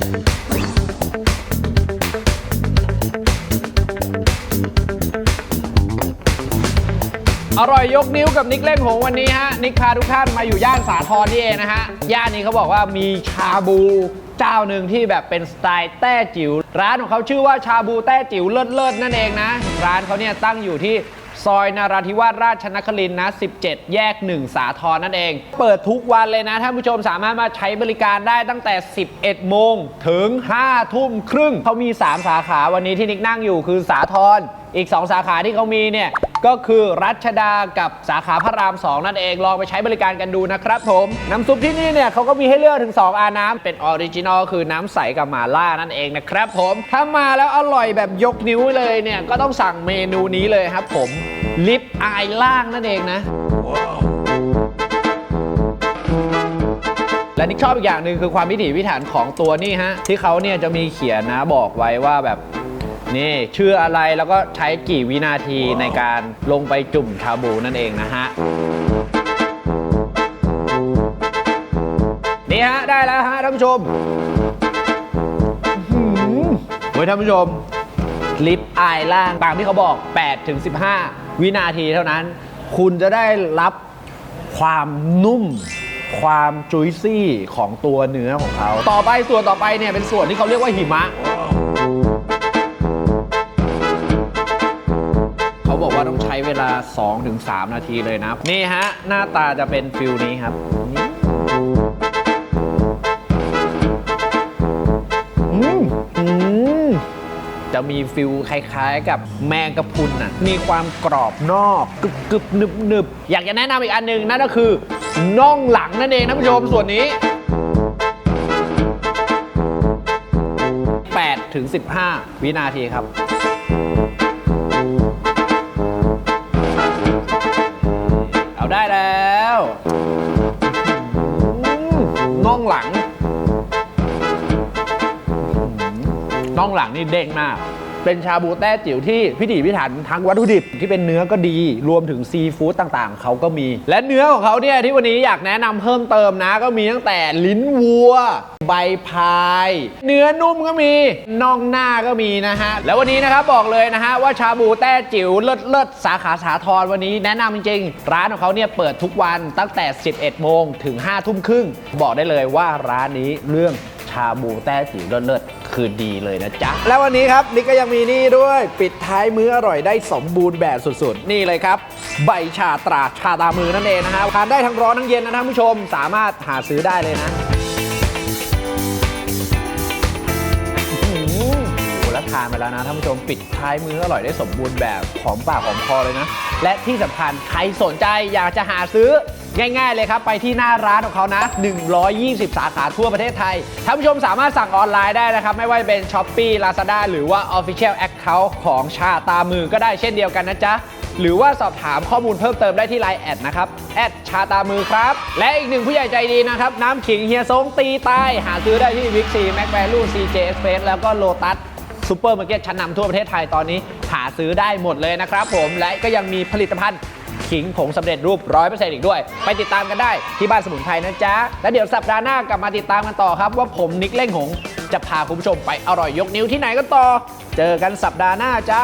อร่อยยกนิ้วกับนิกเล่งหงวันนี้ฮะ นิกพาทุกท่านมาอยู่ย่านสาทรนี่เองนะฮะ ย่านนี้เขาบอกว่ามีชาบูเจ้าหนึ่งที่แบบเป็นสไตล์แต้จิ๋วร้านของเขาชื่อว่าชาบูแต้จิ๋วเลิศเลิศนั่นเองนะ ร้านเขาเนี่ยตั้งอยู่ที่ ซอยนาราธิวาสราชนครินทร์นะ 17 แยก 1 สาทรนั่นเอง เปิดทุกวันเลยนะท่านผู้ชมสามารถมาใช้บริการได้ตั้งแต่ 11 โมงถึง 5 ทุ่มครึ่งเขามี 3 สาขาวันนี้ที่นิกนั่งอยู่คือสาทรอีก 2 สาขาที่เขามีเนี่ย ก็คือรัชดากับสาขาพระราม 2 นั่นเองลองไปใช้บริการกันดูนะครับผม น้ำซุปที่นี่เนี่ยเขาก็มีให้เลือกถึง 2 อาน้ำเป็นออริจินอลคือน้ำใสกับหมาล่านั่นเองนะครับผม ถ้ามาแล้วอร่อยแบบยกนิ้วเลยเนี่ยก็ต้องสั่งเมนูนี้เลยครับผมลิปอายล่างนั่นเองนะและนิกชอบอีกอย่างหนึ่งคือความพิถีพิถันของตัวนี่ฮะที่เขาเนี่ยจะมีเขียนนะบอกไว้ว่าแบบ นี่ชื่ออะไรแล้วก็ใช้กี่วินาทีในการลงไปจุ่มชาบูนั่นเองนะฮะ นี่ฮะ ได้แล้วฮะท่านผู้ชมหือเฮ้ยท่านผู้ชม ลิปอายล่างตามที่เขาบอก 8 ถึง 15 วินาทีเท่านั้น คุณจะได้รับความนุ่มความจุยซี่ของตัวเนื้อของเขา ต่อไปส่วนต่อไปเนี่ยเป็นส่วนที่เขาเรียกว่าหิมะ เวลา 2-3 นาทีเลยนะ นี่ฮะ หน้าตาจะเป็นฟิลนี้ครับนี่อืมอืมจะมีฟิลคล้ายๆ กับแมงกะพรุนน่ะ มีความกรอบนอกกรึบกรึบๆนึบนึบๆอยากจะแนะนำอีกอันหนึ่งนั่นก็คือน่องหลังนั่นเองท่านผู้ชมส่วนนี้8ถึง 15 วินาทีครับ แล้วน่องหลังน่องหลังนี่เด้งมาก เป็นชาบูแต้จิ๋วที่พิถีพิถันทั้งวัตถุดิบที่เป็นเนื้อก็ดี รวมถึงซีฟู้ดต่างๆ เขาก็มี และเนื้อของเขาเนี่ยที่วันนี้อยากแนะนำเพิ่มเติมนะ ก็มีตั้งแต่ลิ้นวัว ใบพาย เนื้อนุ่มก็มีน่องหน้าก็มีนะฮะ แล้ววันนี้นะครับบอกเลยนะฮะว่าชาบูแต้จิ๋วเลิศเลิศสาขาสาทรวันนี้แนะนำจริงๆ ร้านของเขาเนี่ยเปิดทุกวันตั้งแต่ 11 โมงถึง5ทุ่มครึ่งบอกได้เลยว่าร้านนี้เรื่อง ชาบูแต้จิ๋วเลิศๆคือดีเลยนะจ๊ะ แล้ววันนี้ครับนิกก็ยังมีนี่ด้วยปิดท้ายมื้ออร่อยได้สมบูรณ์แบบสุดๆ นี่เลยครับ ใบชาตราชาตามือนั่นเองนะฮะทานได้ทั้งร้อนทั้งเย็นนะท่านผู้ชมสามารถหาซื้อได้เลยนะอื้อหือโอ้แล้วทานไปแล้วนะท่านผู้ชมปิดท้ายมื้ออร่อยได้สมบูรณ์แบบหอมปากหอมคอเลยนะ และที่สำคัญใครสนใจอยากจะหาซื้อ ง่าย ๆ เลยครับ ไปที่หน้าร้านของเขานะ 120 สาขาทั่วประเทศไทยท่านผู้ชมสามารถสั่งออนไลน์ได้นะครับ ไม่ว่าจะเป็น s h อ p e e Lazada หรือว่า Official Account ของชาตามือก็ได้เช่นเดียวกันนะจ๊ะหรือว่าสอบถามข้อมูลเพิ่มเติมได้ที่ไลน์แอดนะครับแอดชาตามือครับ และอีกหนึ่งผู้ใหญ่ใจดีนะครับ น้ำขิงเฮียซงตีใต้หาซื้อได้ที่วิกซีแม็กแวลูซีเจสเฟสแล้วก็โลตัส ซูเปอร์มาร์เก็ตชั้นนำทั่วประเทศไทยตอนนี้หาซื้อได้หมดเลยนะครับผมและก็ยังมีผลิตภัณฑ์ขิงผงสำเร็จรูป 100%อีกด้วย ไปติดตามกันได้ที่บ้านสมุนไพรนะจ๊ะ แล้วเดี๋ยวสัปดาห์หน้ากลับมาติดตามกันต่อครับ ว่าผมนิกเล่งหง จะพาคุณผู้ชมไปอร่อยยกนิ้วที่ไหนกันต่อ เจอกันสัปดาห์หน้าจ้า